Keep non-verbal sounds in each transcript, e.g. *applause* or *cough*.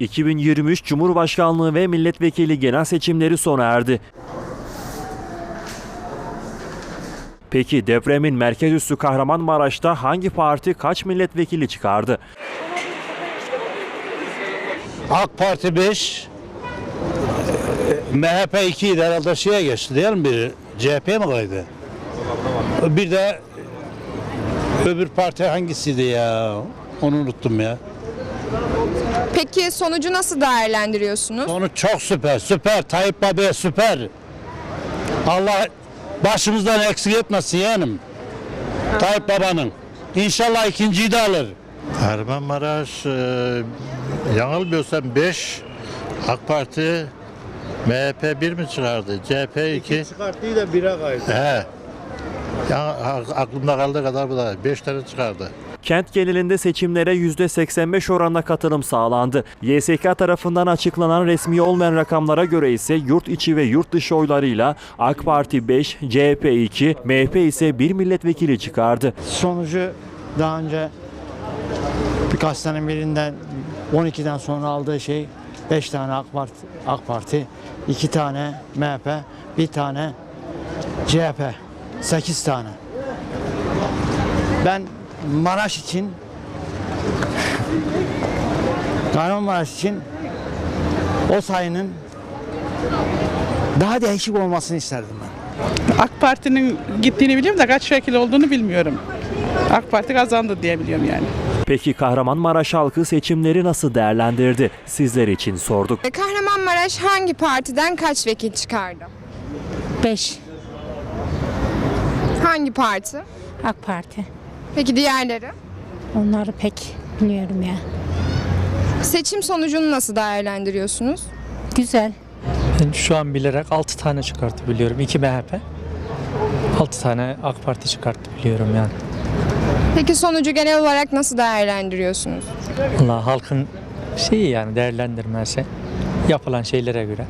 2023 Cumhurbaşkanlığı ve milletvekili genel seçimleri sona erdi. Peki depremin merkez üssü Kahramanmaraş'ta hangi parti kaç milletvekili çıkardı? AK Parti 5, MHP 2 idi herhalde şeye geçti değil mi biri? CHP'ye mi kaydı? Bir de öbür parti hangisiydi ya? Onu unuttum ya. Peki sonucu nasıl değerlendiriyorsunuz? Onu çok süper, süper. Tayyip Baba'ya süper. Allah başımızdan eksik etmesin yeğenim. Tayyip Baba'nın. İnşallah ikinciyi de alır. Kahramanmaraş e, yanılmıyorsam 5 AK Parti MHP 1 mi çıkardı? CHP 2. Çıkarttığı da bire kaydı. He. Ya, aklımda kaldığı kadar bu da 5 tane çıkardı. Kent genelinde seçimlere %85 oranla katılım sağlandı. YSK tarafından açıklanan resmi olmayan rakamlara göre ise yurt içi ve yurt dışı oylarıyla AK Parti 5, CHP 2, MHP ise 1 milletvekili çıkardı. sonucu daha önce birkaç sene birinden 12'den sonra aldığı şey 5 tane AK Parti, AK Parti 2 tane MHP, bir tane CHP, 8 tane. Ben Maraş için Kahramanmaraş için o sayının daha değişik olmasını isterdim ben. AK Parti'nin gittiğini biliyorum da kaç vekil olduğunu bilmiyorum. AK Parti kazandı diye biliyorum yani. Peki Kahramanmaraş halkı seçimleri nasıl değerlendirdi? Sizler için sorduk. Kahramanmaraş hangi partiden kaç vekil çıkardı? 5 Hangi parti? AK Parti. Peki diğerleri? Onları pek bilmiyorum ya. Seçim sonucunu nasıl değerlendiriyorsunuz? Güzel. Ben şu an bilerek 6 tane çıkarttı biliyorum. 2 MHP. 6 tane AK Parti çıkarttı biliyorum yani. Peki sonucu genel olarak nasıl değerlendiriyorsunuz? Allah halkın şeyi yani değerlendirmesi. Yapılan şeylere göre.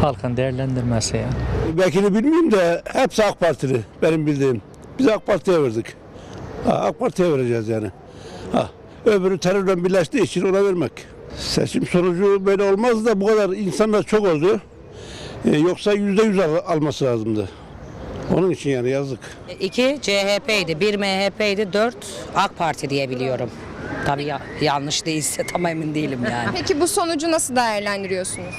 Halkın değerlendirmesi yani. Vekili bilmiyorum da hepsi AK Partili benim bildiğim. Biz AK Parti'ye verdik. AK Parti'ye vereceğiz yani. Ha, öbürü terörle birleştiği için ona vermek. Seçim sonucu böyle olmaz da bu kadar insanlar çok oldu. Ee, yoksa yüzde yüz al- alması lazımdı. Onun için yani yazık. 2 CHP'ydi, 1 MHP'ydi, 4 AK Parti diye biliyorum. Tabii ya, yanlış değilse tam emin değilim yani. Peki bu sonucu nasıl değerlendiriyorsunuz?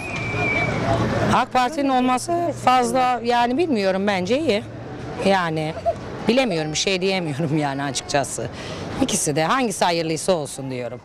AK Parti'nin olması fazla yani bilmiyorum bence iyi. Yani bilemiyorum bir şey diyemiyorum *laughs* yani açıkçası. İkisi de hangisi hayırlıysa olsun diyorum.